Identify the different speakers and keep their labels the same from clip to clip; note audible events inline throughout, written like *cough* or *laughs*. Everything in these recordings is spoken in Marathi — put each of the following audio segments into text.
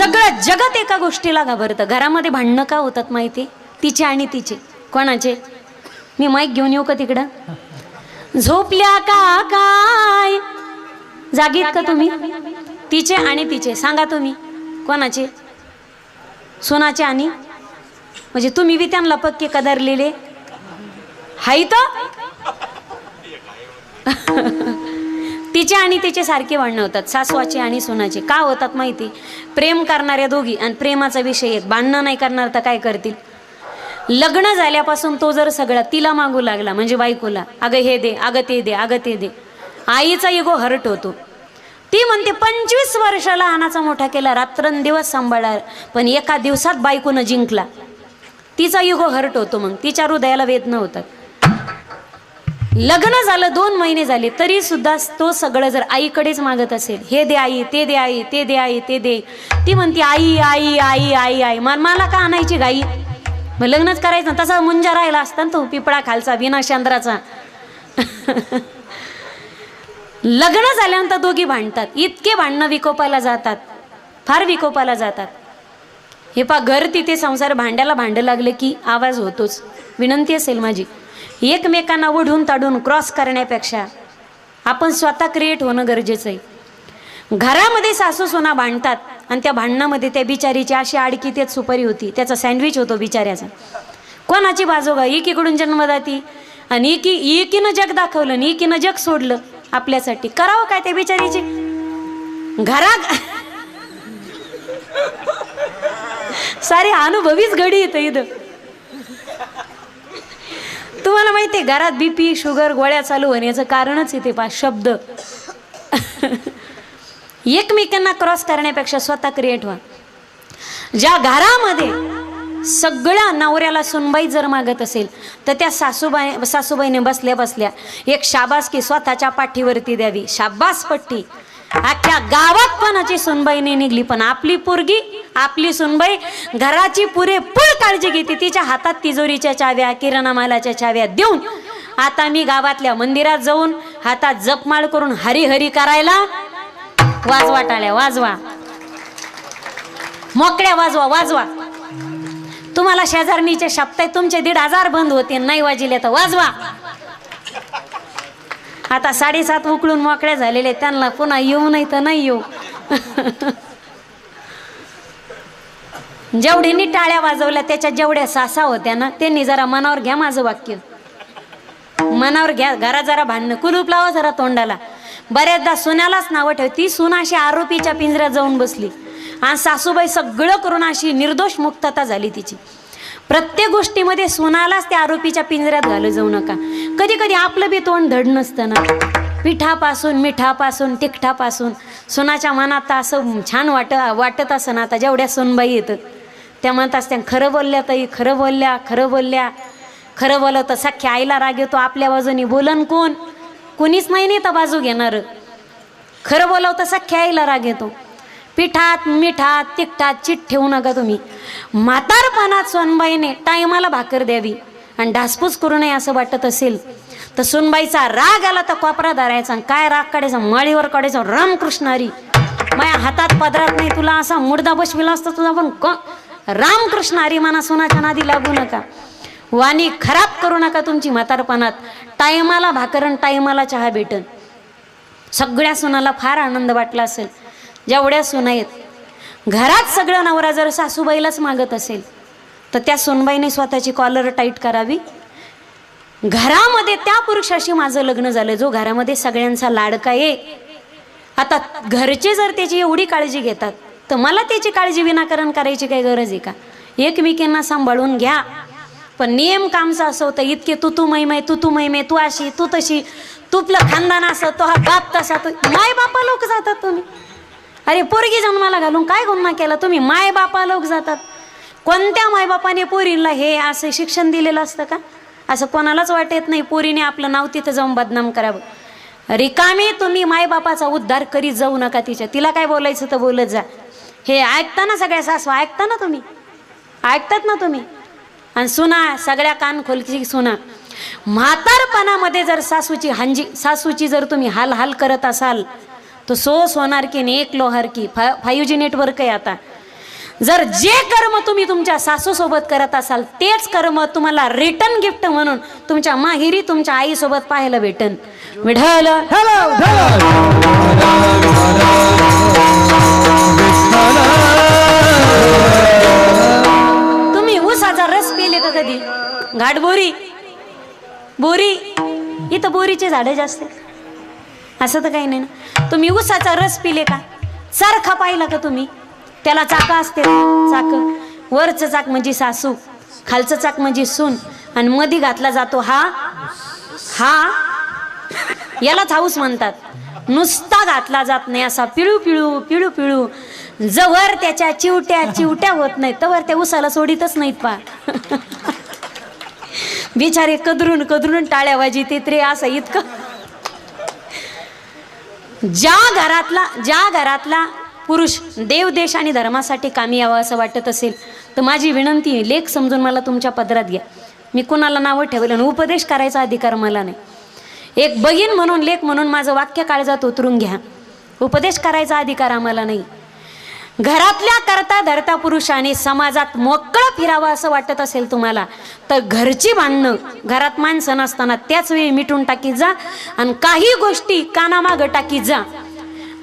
Speaker 1: सगळं जगत एका गोष्टीला घाबरतं. घरामध्ये भांडणं का होतात माहिती? तिचे आणि तिचे. कोणाचे? मी माईक घेऊन येऊ का तिकडं? झोपल्या का काय? जागीत का तुम्ही? तिचे आणि तिचे. सांगा तुम्ही. कोणाचे? सोनाचे आणि? म्हणजे तुम्ही बी त्यांना पक्के कदरलेले? हाय तर? *laughs* तिचे आणि तिचे सारखे भांडणं होतात सासवाचे आणि सोनाचे. का होतात माहिती? प्रेम करणाऱ्या दोघी आणि प्रेमाचा विषय एक. भांडणं नाही करणार तर काय करतील? लग्न झाल्यापासून तो जर सगळा तिला मागू लागला म्हणजे बायकोला अगं हे दे अगं ते दे अगं ते दे. आईचा इगो हर्ट होतो. ती म्हणते पंचवीस वर्षाला लहानाचा मोठा केला रात्रंदिवस सांभाळा पण एका दिवसात बायकोनं जिंकला. तिचा युगो हर्ट होतो मग. तिच्या हृदयाला वेदना होतात. लग्न झालं दोन महिने झाले तरी सुद्धा तो सगळं जर आईकडेच मागत असेल हे दे आई ते दे आई ते दे आई ते दे. ती म्हणते आई आई आई आई आई मला मला का आणायची गाई मग लग्नच करायचं ना. तसा मुंजा राहिला असता ना तो पिपळा खालचा विना चंद्राचा *laughs* लग्न झाल्यानंतर दोघी भांडतात. इतके भांडणं विकोपाला जातात. फार विकोपाला जातात. हे पा घर तिथे संसार भांड्याला भांडं लागलं की आवाज होतोच. विनंती असेल माझी. एकमेकांना ओढून ताडून क्रॉस करण्यापेक्षा आपण स्वतः क्रिएट होणं गरजेचं आहे. घरामध्ये सासू सोना भांडतात आणि त्या भांडणामध्ये त्या बिचारीची अशी आडकी तेच सुपारी होती. त्याचा सँडविच होतो बिचाऱ्याचा. कोणाची बाजू गा एकीकडून जन्मदाती आणि एकी एकीनं जग दाखवलं आणि एकीनं जग सोडलं आपल्यासाठी. करावं काय त्या बिचारीची? घरात सारे अनुभवीच घडी येतं इथं. तुम्हाला माहिती आहे घरात बीपी शुगर गोळ्या चालू होण्याचं कारणच इथे पा शब्द. एकमेकांना क्रॉस करण्यापेक्षा स्वतः क्रिएट व्हा. ज्या घरामध्ये सगळ्या नवऱ्याला सुनबाई जर मागत असेल तर त्या सासूबाई सासूबाईने बसल्या बसल्या एक शाबासकी स्वतःच्या पाठीवरती द्यावी. शाबास पट्टी अख्ख्या गावात पणाची सुनबाईने निघली पण आपली पोरगी आपली सुनबाई घराची पुरेपूर काळजी घेते. तिच्या हातात तिजोरीच्या चाव्या किराणा मालाच्या चाव्या देऊन आता मी गावातल्या मंदिरात जाऊन हातात जपमाळ करून हरी हरी करायला वाजवा टाळ्या वाजवा. मोकळ्या वाजवा वाजवा. तुम्हाला शेजारणीचे शब्द तुमचे दीड हजार बंद होते नाही वाजिले तर वाजवा. आता साडेसात उकळून मोकळ्या झालेले त्यांना पुन्हा येऊ नाही तर नाही येऊ. *laughs* जेवढ्यांनी टाळ्या वाजवल्या त्याच्या जेवढ्या सासा होत्या ना त्यांनी जरा मनावर घ्या माझं वाक्य. मनावर घ्या घरात जरा भांडणं. कुलूप लावा जरा तोंडाला. बऱ्याचदा सुनालाच नावं ठेव ती सुना अशी आरोपीच्या पिंजऱ्यात जाऊन बसली. आणि सासूबाई सगळं करून अशी निर्दोष मुक्तता झाली तिची. प्रत्येक गोष्टीमध्ये सुनालाच त्या आरोपीच्या पिंजऱ्यात घालू जाऊ नका. कधी कधी आपलं बी तोंड धड नसतं ना. पिठापासून मिठापासून तिखटापासून. सुनाच्या मनात असं छान वाट वाटत असं ना आता जेवढ्या सोनबाई येतं त्या म्हणतात त्या खरं बोलल्या ताई खरं बोलल्या खरं बोलल्या. खरं बोललं तर सख्या आईला राग येतो आपल्या बाजूनी बोलन कोण? कोणीच नाही नाही तर बाजू घेणार. खरं बोलाव तर सख्या आईला राग येतो. पिठात मिठात तिकटात चिट ठेवू नका तुम्ही. म्हातारपणात सोनबाईने टायमाला भाकर द्यावी आणि ढासपूस करू नये असं वाटत असेल तर सोनबाईचा राग आला तर कोपरा धरायचा आणि काय राग काढायचा? माळीवर काढायचा? रामकृष्णारी माझ्या हातात पदरात नाही तुला असा मुर्दा बसविला असता तुझा पण क रामकृष्ण अरिमाना सोनाच्या नादी लागू नका. वाणी खराब करू नका तुमची म्हातारपणात. टायमाला भाकरण टायमाला चहा भेटन. सगळ्या सुनाला फार आनंद वाटला असेल. जेवढ्या सुना आहेत. घरात सगळं नवरा जर सासूबाईलाच मागत असेल तर त्या सोनबाईने स्वतःची कॉलर टाईट करावी. घरामध्ये त्या पुरुषाशी माझं लग्न झालं जो घरामध्ये सगळ्यांचा लाडका आहे. आता घरचे जर त्याची एवढी काळजी घेतात तर मला त्याची काळजी विनाकारण करायची काही गरज आहे का? एकमेकींना सांभाळून घ्या. पण नियम कामचं असं होतं इतके तू तू मै तू तू मै तू अशी तू तशी तुपलं खानदान असं तो हा बाप तसा तू माय बापा लोक जातात तुम्ही. अरे पोरगी जन्माला घालून काय गुन्हा केला? तुम्ही माय बापा लोक जातात. कोणत्या मायबापाने पोरीला हे असं शिक्षण दिलेलं असतं का? असं कोणालाच वाटत नाही पोरीने आपलं नाव तिथं जाऊन बदनाम करावं. रिकामी तुम्ही मायबापाचा उद्धार करीत जाऊ नका तिच्या. तिला काय बोलायचं तर बोलत जा. हे ऐकता ना सगळ्या सासू ऐकता ना तुम्ही? ऐकतात ना तुम्ही? आणि सुना सगळ्या कान खोलची सुना. म्हातारपणामध्ये जर सासूची हांजी सासूची जर तुम्ही हाल हाल करत असाल तर सो सोनार की ने एक लोहार की. फा फाईव्ह जी नेटवर्क आहे आता. जर जे कर्म तुम्ही तुमच्या सासूसोबत करत असाल तेच कर्म तुम्हाला रिटर्न गिफ्ट म्हणून तुमच्या माहेरी तुमच्या आईसोबत पाहायला भेटन. विढल घाटबोरी बोरी. इथं बोरीचे झाडं जास्त असं तर काही नाही ना. तुम्ही उसाचा रस पिले का? सारखा पाहिला का तुम्ही? त्याला चाकं असते चाक. वरचं चाक म्हणजे सासू खालचं चाक म्हणजे सून आणि मधी घातला जातो हा हा यालाच हाऊस म्हणतात. नुसता घातला जात नाही असा पिळू पिळू पिळू पिळू. जवर त्याच्या चिवट्या चिवट्या होत नाहीत. तवर त्या उसाला सोडीतच नाहीत पा *laughs* बिचारे कदरून कदरून टाळ्या वाजी ते असं इतकं. ज्या घरातला ज्या घरातला पुरुष देव देश आणि धर्मासाठी कामी यावं असं वाटत असेल तर माझी विनंती लेख समजून मला तुमच्या पदरात घ्या. मी कुणाला नावं ठेवलं आणि उपदेश करायचा अधिकार मला नाही. एक बहीण म्हणून लेख म्हणून माझं वाक्य काळजात उतरून घ्या. उपदेश करायचा अधिकार आम्हाला नाही. घरातल्या करता धरता पुरुषाने समाजात मोकळं फिरावं असं वाटत असेल तुम्हाला तर घरची भांडणं घरात माणसं नसताना त्याच वेळी मिटून टाकीत जा आणि काही गोष्टी कानामागं टाकीत जा.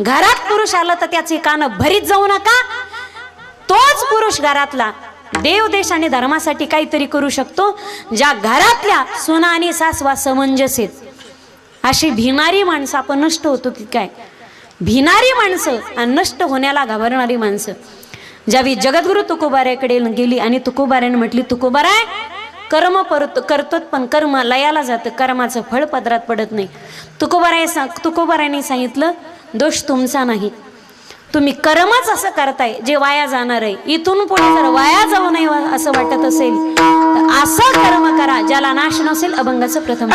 Speaker 1: घरात पुरुष आलं तर त्याचे कान भरीत जाऊ नका. तोच पुरुष घरातला देव देश आणि धर्मासाठी काहीतरी करू शकतो ज्या घरातल्या सुना आणि सासवा समंजस आहेत. अशी भिणारी माणसं आपण नष्ट होतो की काय? भिणारी माणसं आणि नष्ट होण्याला घाबरणारी माणसं. ज्यावेळी जगद्गुरु तुकोबाऱ्याकडे गेली आणि तुकोबाऱ्याने म्हटली तुकोबाराय कर्म परत करतोत पण कर्म लयाला जातं कर्माचं फळ पदरात पडत नाही. तुकोबाराय सा तुकोबाराने सांगितलं दोष तुमचा नाही. तुम्ही कर्मच असं करताय जे वाया जाणार आहे. इथून पुढे जर वाया जाऊ नये वा- असं वाटत असेल तर असं कर्म करा ज्याला नाश नसेल अभंगाचं प्रथम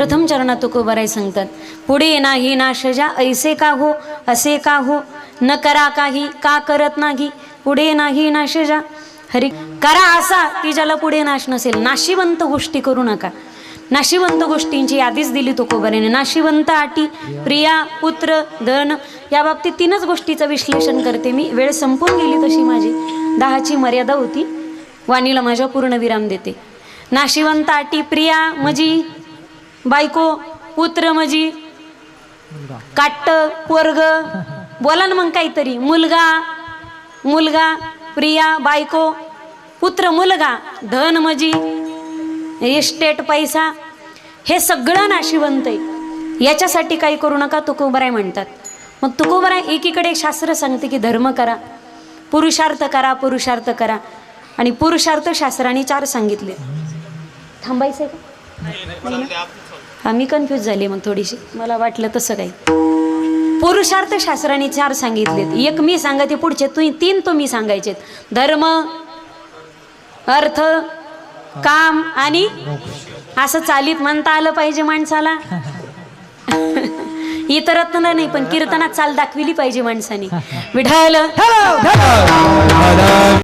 Speaker 1: प्रथम चरणात तुकोबाराय सांगतात पुढे नाही नाशजा ऐसे का हो असे का हो? न करा काही का करत नाही? पुढे नाही नाशजा हरी करा असा की ज्याला पुढे नाश नसेल. नाशिवंत गोष्टी करू नका. नाशिवंत गोष्टींची यादीच दिली तुकोबाराने नाशिवंत आटी प्रिया पुत्र धन या बाबतीत तीनच गोष्टीचं विश्लेषण करते मी. वेळ संपून गेली तशी माझी. दहाची मर्यादा होती. वाणीला माझ्या पूर्ण विराम देते. नाशिवंत आटी प्रिया मजी बायको पुत्र मजी काट्ट पोरग बोला ना मग काहीतरी. मुलगा मुलगा प्रिया बायको पुत्र मुलगा धन मजी इस्टेट पैसा हे सगळं नाशिवंत आहे. याच्यासाठी काही करू नका तुकोबराय म्हणतात. मग तुकोबराय एकीकडे शास्त्र सांगते की धर्म करा पुरुषार्थ करा पुरुषार्थ करा. आणि पुरुषार्थ शास्त्राने चार सांगितले. थांबायचं का? हा मी कन्फ्यूज झाली मग थोडीशी. मला वाटलं तसं काही. पुरुषार्थ शास्त्राने चार सांगितलेत. एक मी सांगायचे पुढचे तुम्ही तीन तुम्ही सांगायचे धर्म अर्थ काम आणि असं चालीत म्हणता आलं पाहिजे माणसाला. *laughs* इतरत्न नाही पण कीर्तनात चाल दाखविली पाहिजे माणसाने.
Speaker 2: विठायला